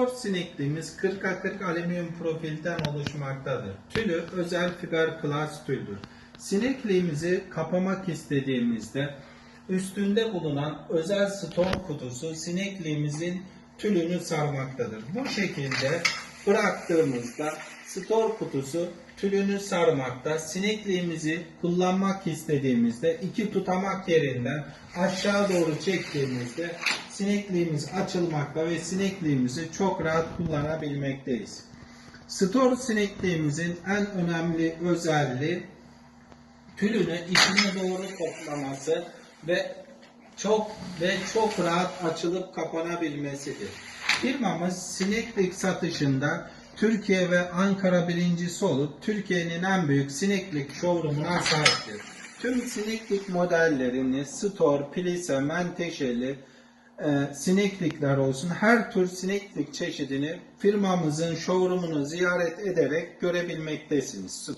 Spor sinekliğimiz 40'a 40 alüminyum profilden oluşmaktadır. Tülü özel fiber klas tüldür. Sinekliğimizi kapamak istediğimizde üstünde bulunan özel ston kutusu sinekliğimizin tülünü sarmaktadır. Bu şekilde bıraktığımızda stor kutusu tülünü sarmakta. Sinekliğimizi kullanmak istediğimizde iki tutamak yerinden aşağı doğru çektiğimizde sinekliğimiz açılmakta ve sinekliğimizi çok rahat kullanabilmekteyiz. Stor sinekliğimizin en önemli özelliği tülünü içine doğru toplaması ve çok ve çok rahat açılıp kapanabilmesidir. Firmamız sineklik satışında Türkiye ve Ankara birincisi olup Türkiye'nin en büyük sineklik showroomuna sahiptir. Tüm sineklik modellerini Store, Plise, Menteşeli, e, sineklikler olsun her tür sineklik çeşidini firmamızın showroomunu ziyaret ederek görebilmektesiniz.